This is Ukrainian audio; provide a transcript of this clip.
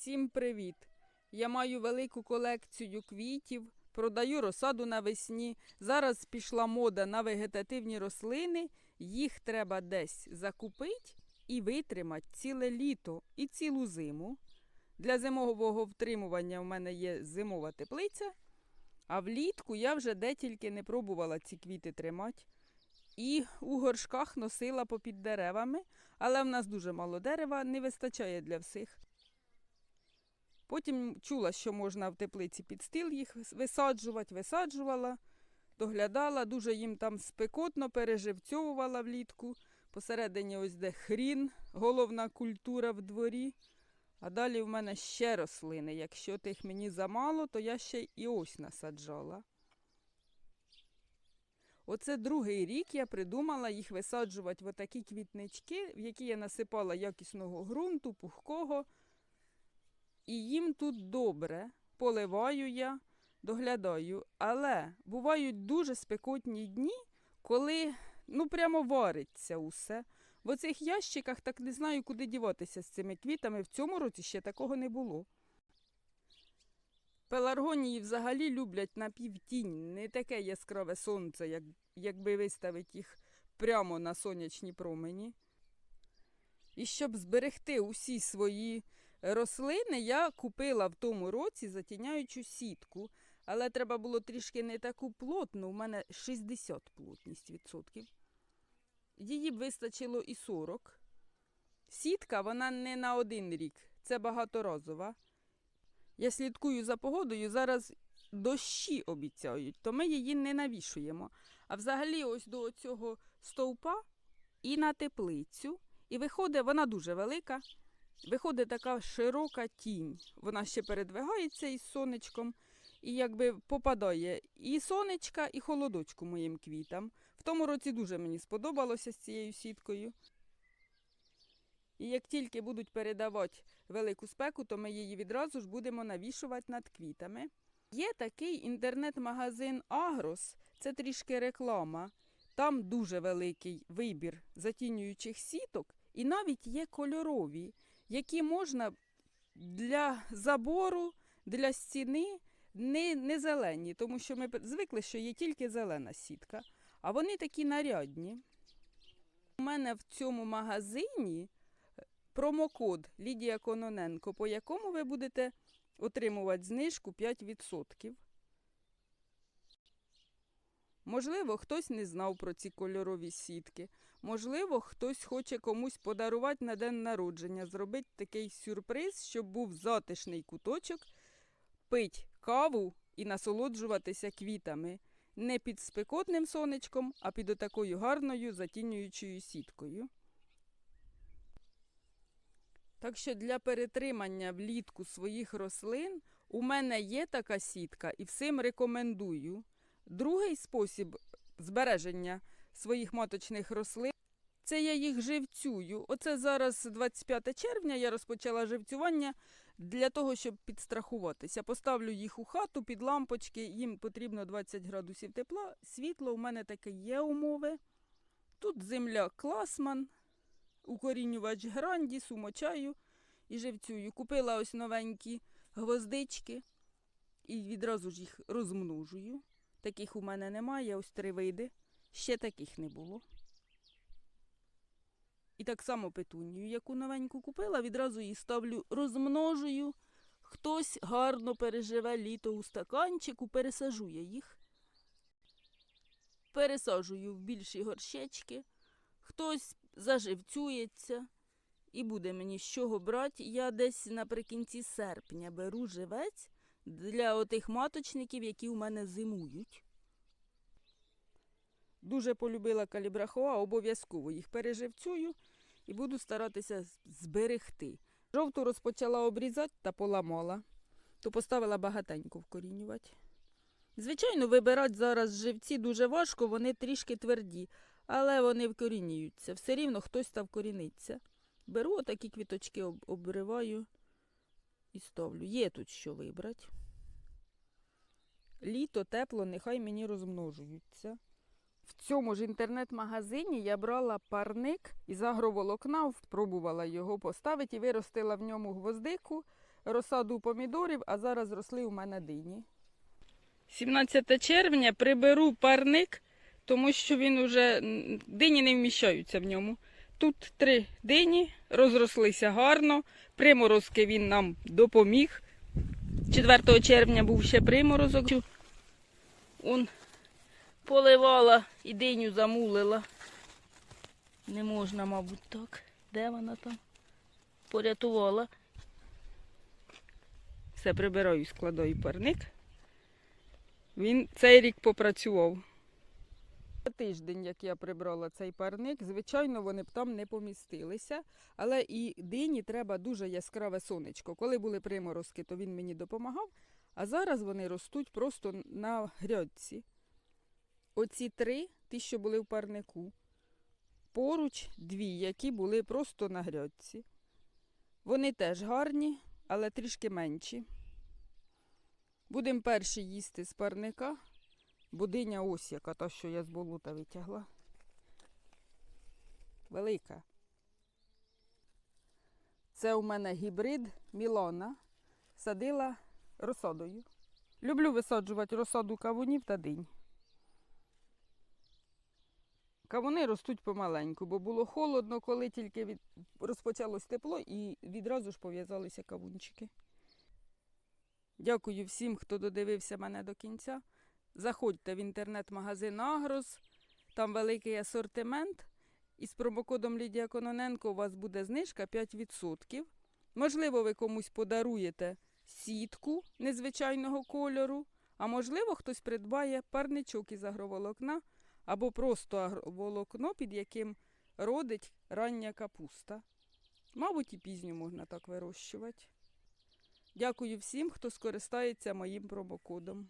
Всім привіт! Я маю велику колекцію квітів, продаю розсаду навесні. Зараз пішла мода на вегетативні рослини. Їх треба десь закупити і витримати ціле літо і цілу зиму. Для зимового втримування в мене є зимова теплиця, а влітку я вже де тільки не пробувала ці квіти тримати. І у горшках носила попід деревами, але в нас дуже мало дерева, не вистачає для всіх. Потім чула, що можна в теплиці під стіл їх висаджувати, висаджувала, доглядала, дуже їм там спекотно, переживцьовувала влітку. Посередині ось де хрін, головна культура в дворі. А далі в мене ще рослини. Якщо тих мені замало, то я ще і ось насаджала. Оце другий рік я придумала їх висаджувати в отакі квітнички, в які я насипала якісного ґрунту, пухкого. І їм тут добре. Поливаю я, доглядаю. Але бувають дуже спекотні дні, коли ну прямо вариться усе. В оцих ящиках так не знаю, куди діватися з цими квітами. В цьому році ще такого не було. Пеларгонії взагалі люблять напівтінь, не таке яскраве сонце, як, якби виставити їх прямо на сонячні промені. І щоб зберегти усі свої рослини, я купила в тому році затіняючу сітку, але треба було трішки не таку плотну, у мене 60 плотність відсотків. Її б вистачило і 40. Сітка, вона не на один рік, це багаторазова. Я слідкую за погодою, зараз дощі обіцяють, то ми її не навішуємо. А взагалі, ось до цього стовпа і на теплицю. І виходить, вона дуже велика. Виходить така широка тінь. Вона ще передвигається із сонечком і якби попадає і сонечка, і холодочку моїм квітам. В тому році дуже мені сподобалося з цією сіткою. І як тільки будуть передавати велику спеку, то ми її відразу ж будемо навішувати над квітами. Є такий інтернет-магазин Агрос, це трішки реклама. Там дуже великий вибір затінюючих сіток, і навіть є кольорові, які можна для забору, для стіни не, не зелені, тому що ми звикли, що є тільки зелена сітка, а вони такі нарядні. У мене в цьому магазині промокод Лідія Кононенко, по якому ви будете отримувати знижку 5%. Можливо, хтось не знав про ці кольорові сітки. Можливо, хтось хоче комусь подарувати на день народження, зробити такий сюрприз, щоб був затишний куточок, пить каву і насолоджуватися квітами. Не під спекотним сонечком, а під отакою гарною затінюючою сіткою. Так що для перетримання влітку своїх рослин у мене є така сітка і всім рекомендую. Другий спосіб збереження своїх маточних рослин це я їх живцюю. Оце зараз 25 червня я розпочала живцювання для того, щоб підстрахуватися. Поставлю їх у хату під лампочки, їм потрібно 20 градусів тепла. Світло у мене таке є умови. Тут земля класман, укорінювач гранді, сумочаю і живцюю. Купила ось новенькі гвоздички і відразу ж їх розмножую. Таких у мене немає, ось три види. Ще таких не було. І так само петунію, яку новеньку купила, відразу її ставлю, розмножую. Хтось гарно переживе літо у стаканчику, пересажує їх. Пересаджую в більші горщечки. Хтось заживцюється і буде мені з чого брати. Я десь наприкінці серпня беру живець для отих маточників, які у мене зимують. Дуже полюбила калібрахоа, обов'язково їх переживцюю і буду старатися зберегти. Жовту розпочала обрізати та поламала, то поставила багатенько вкорінювати. Звичайно, вибирати зараз живці дуже важко, вони трішки тверді, але вони вкорінюються. Все рівно хтось там вкоріниться. Беру отакі квіточки, об- обриваю і ставлю. Є тут що вибрати. Літо, тепло, нехай мені розмножуються. В цьому ж інтернет-магазині я брала парник із агроволокна, спробувала його поставити і виростила в ньому гвоздику, розсаду помідорів, а зараз росли у мене дині. 17 червня приберу парник, тому що він уже дині не вміщаються в ньому. Тут три дині, розрослися гарно. Приморозки він нам допоміг. 4 червня був ще приморозок. Он поливала і диню замулила. Не можна, мабуть, так. Де вона там? Порятувала. Все, прибираю, складаю парник. Він цей рік попрацював. Тиждень, як я прибрала цей парник, звичайно, вони б там не помістилися. Але і дині треба дуже яскраве сонечко. Коли були приморозки, то він мені допомагав, а зараз вони ростуть просто на грядці. Оці три, ті, що були в парнику. Поруч дві, які були просто на грядці. Вони теж гарні, але трішки менші. Будемо перші їсти з парника. Будиня ось яка та, що я з болота витягла. Велика. Це у мене гібрид Мілона. Садила розсадою. Люблю висаджувати розсаду кавунів та динь. Кавуни ростуть помаленьку, бо було холодно, коли тільки від... розпочалось тепло і відразу ж пов'язалися кавунчики. Дякую всім, хто додивився мене до кінця. Заходьте в інтернет-магазин Агрос, там великий асортимент. І з промокодом Лідія Кононенко у вас буде знижка 5%. Можливо, ви комусь подаруєте сітку незвичайного кольору, а можливо, хтось придбає парничок із агроволокна або просто агроволокно, під яким родить рання капуста. Мабуть, і пізню можна так вирощувати. Дякую всім, хто скористається моїм промокодом.